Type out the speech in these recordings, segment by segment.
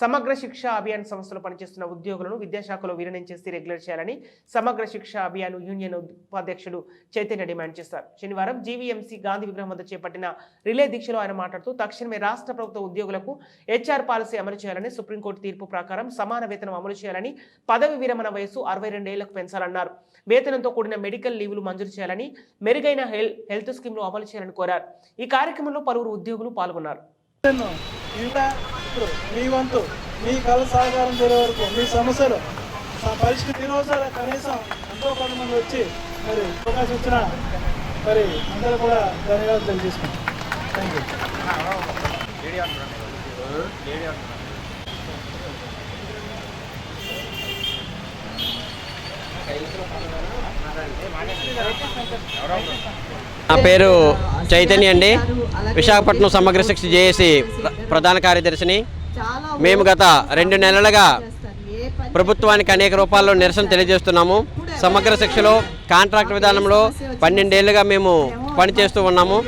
సమగ్ర శిక్ష అభియాన్ సంస్థలో పనిచేస్తున్న ఉద్యోగులను విద్యాశాఖలో విలీనం చేసి రెగ్యులర్ చేయాలని సమగ్ర శిక్ష అభియాన్ యూనియన్ ఉపాధ్యక్షుడు చైతన్య డిమాండ్ చేశారు. శనివారం జీవీఎంసీ గాంధీ విగ్రహం వద్ద చేపట్టిన రిలే దీక్షలో ఆయన మాట్లాడుతూ తక్షణమే రాష్ట్ర ప్రభుత్వ ఉద్యోగులకు హెచ్ఆర్ పాలసీ అమలు చేయాలని సుప్రీంకోర్టు తీర్పు ప్రకారం సమాన వేతనం అమలు చేయాలని పదవి విరమణ వయసు అరవై రెండేళ్ళకు పెంచాలన్నారు. వేతనంతో కూడిన మెడికల్ లీవులు మంజూరు చేయాలని మెరుగైన హెల్ హెల్త్ స్కీమ్లు అమలు చేయాలని కోరారు. ఈ కార్యక్రమంలో పలువురు ఉద్యోగులు పాల్గొన్నారు. ఇంకా ఇప్పుడు మీ వంతు మీ కళ సహకారం చేరే వరకు మీ సమస్యలు పరిస్థితి పరిష్కృతి ఈరోజు కనీసం ఎంతో కొంతమంది వచ్చి మరి అవకాశం ఇచ్చిన మరి అందరూ కూడా ధన్యవాదాలు తెలియజేసుకుంటాం థ్యాంక్ యూ నా పేరు చైతన్య అండి. విశాఖపట్నం సమగ్ర శిక్ష జేఏసీ ప్ర- ప్రధాన కార్యదర్శిని. మేము గత రెండు నెలలుగా ప్రభుత్వానికి అనేక రూపాల్లో నిరసన తెలియజేస్తున్నాము. సమగ్ర శిక్షలో కాంట్రాక్ట్ విధానంలో పన్నెండేళ్ళుగా మేము పనిచేస్తూ ఉన్నాము.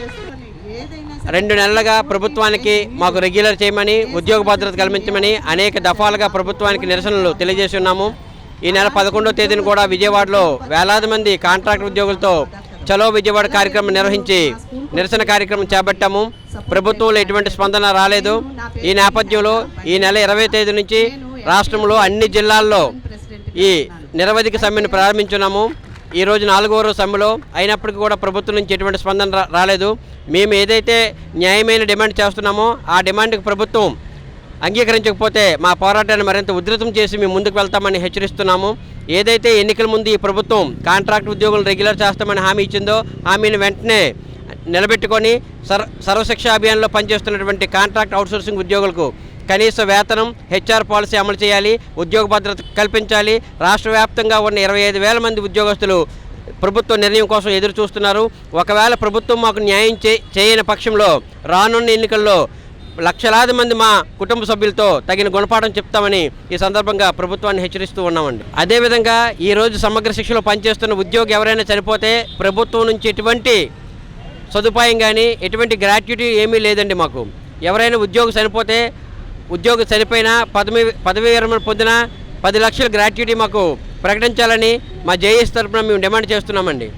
రెండు నెలలుగా ప్రభుత్వానికి మాకు రెగ్యులర్ చేయమని ఉద్యోగ భద్రత కల్పించమని అనేక దఫాలుగా ప్రభుత్వానికి నిరసనలు తెలియజేసి ఉన్నాము. ఈ నెల పదకొండవ తేదీన కూడా విజయవాడలో వేలాది మంది కాంట్రాక్ట్ ఉద్యోగులతో చలో విజయవాడ కార్యక్రమం నిర్వహించి నిరసన కార్యక్రమం చేపట్టాము. ప్రభుత్వంలో ఎటువంటి స్పందన రాలేదు. ఈ నేపథ్యంలో ఈ నెల ఇరవై తేదీ నుంచి రాష్ట్రంలో అన్ని జిల్లాల్లో ఈ నిరవధిక సమ్మెను ప్రారంభించున్నాము. ఈ రోజు నాలుగో రోజు సమ్మెలో అయినప్పటికీ కూడా ప్రభుత్వం నుంచి ఎటువంటి స్పందన రాలేదు. మేము ఏదైతే న్యాయమైన డిమాండ్ చేస్తున్నామో ఆ డిమాండ్కి ప్రభుత్వం అంగీకరించకపోతే మా పోరాటాన్ని మరింత ఉధృతం చేసి మేము ముందుకు వెళ్తామని హెచ్చరిస్తున్నాము. ఏదైతే ఎన్నికల ముందు ఈ ప్రభుత్వం కాంట్రాక్ట్ ఉద్యోగులను రెగ్యులర్ చేస్తామని హామీ ఇచ్చిందో హామీని వెంటనే నిలబెట్టుకొని సర్ సర్వశిక్ష అభియాన్లో పనిచేస్తున్నటువంటి కాంట్రాక్ట్ అవుట్సోర్సింగ్ ఉద్యోగులకు కనీస వేతనం హెచ్ఆర్ పాలసీ అమలు చేయాలి ఉద్యోగ భద్రత కల్పించాలి. రాష్ట్ర వ్యాప్తంగా ఉన్న ఇరవై ఐదు వేల మంది ఉద్యోగస్తులు ప్రభుత్వ నిర్ణయం కోసం ఎదురు చూస్తున్నారు ఒకవేళ ప్రభుత్వం మాకు న్యాయం చే చేయని పక్షంలో రానున్న ఎన్నికల్లో లక్షలాది మంది మా కుటుంబ సభ్యులతో తగిన గుణపాఠం చెప్తామని ఈ సందర్భంగా ప్రభుత్వాన్ని హెచ్చరిస్తూ ఉన్నామండి. అదేవిధంగా ఈ రోజు సమగ్ర శిక్షలో పనిచేస్తున్న ఉద్యోగి ఎవరైనా చనిపోతే ప్రభుత్వం నుంచి ఎటువంటి సదుపాయం కానీ ఎటువంటి గ్రాట్యుటీ ఏమీ లేదండి మాకు. ఎవరైనా ఉద్యోగం చనిపోతే ఉద్యోగం చనిపోయినా పదవి పదవీ విరమణ పొందిన పది లక్షల గ్రాట్యుటీ మాకు ప్రకటించాలని మా జేఎస్ తరఫున మేము డిమాండ్ చేస్తున్నామండి.